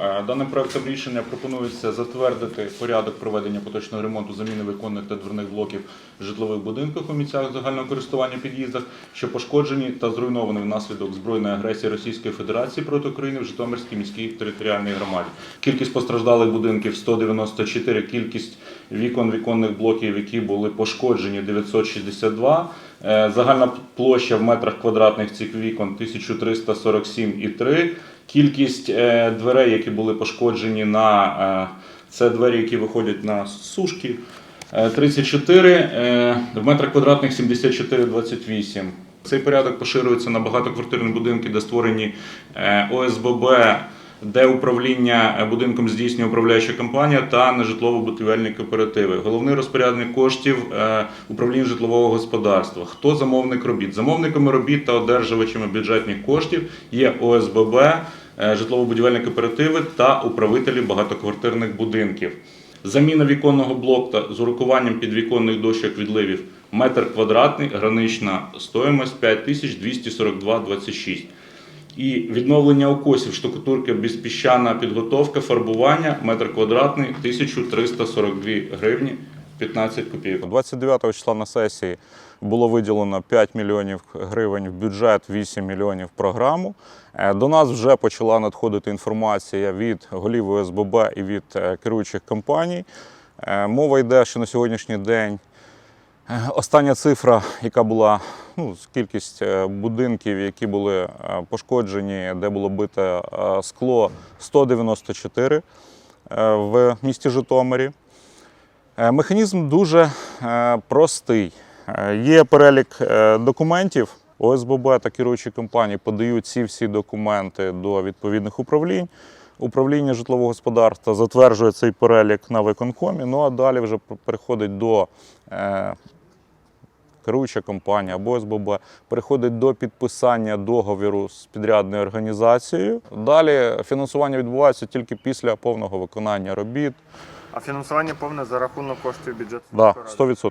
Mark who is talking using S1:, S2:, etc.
S1: Е, Даним проектом рішення пропонується затвердити порядок проведення поточного ремонту заміни віконних та дверних блоків в житлових будинках у місцях загального користування під'їздах, що пошкоджені та зруйновані внаслідок збройної агресії Російської Федерації проти України в Житомирській міській територіальній громаді. Кількість постраждалих будинків 194, кількість вікон віконних блоків, які були пошкоджені 962. Е, Загальна площа в метрах квадратних цих вікон 1347,3. Кількість е, дверей, які були пошкоджені на е, це двері, які виходять на сушки. е, 34, е, в метрах квадратних 74,28. Цей порядок поширюється на багатоквартирні будинки, де створені е, ОСББ, де управління е, будинком здійснює управляюча компанія та нежитлово-будівельні кооперативи. Головний розпорядник коштів е, управління житлового господарства. Хто замовник робіт? Замовниками робіт та одержувачами бюджетних коштів є ОСББ, е, житлово-будівельні кооперативи та управителі багатоквартирних будинків. Заміна віконного блока з урахуванням підвіконних дощок відливів метр квадратний, гранична стоїмость 5242,26. І відновлення укосів, штукатурки, безпіщана підготовка, фарбування, метр квадратний 1342 гривні 15 копійок.
S2: 29 числа на сесії було виділено 5 мільйонів гривень в бюджет, 8 мільйонів в програму. Е, До нас вже почала надходити інформація від голів ОСББ і від е, керуючих компаній. Е, Мова йде, що на сьогоднішній день остання цифра, яка була ну, кількість будинків, які були пошкоджені, де було бите скло 194 е, в місті Житомирі. Е, Механізм дуже е, простий. Е, Є перелік документів. ОСББ та керуючі компанії подають ці всі документи до відповідних управлінь. Управління житлового господарства затверджує цей перелік на виконкомі. Ну а далі вже переходить до е, керуюча компанія або ОСББ, переходить до підписання договіру з підрядною організацією. Далі фінансування відбувається тільки після повного виконання робіт.
S3: А фінансування повне за рахунок коштів бюджету.
S2: Да,
S3: міської ради.
S2: 100%.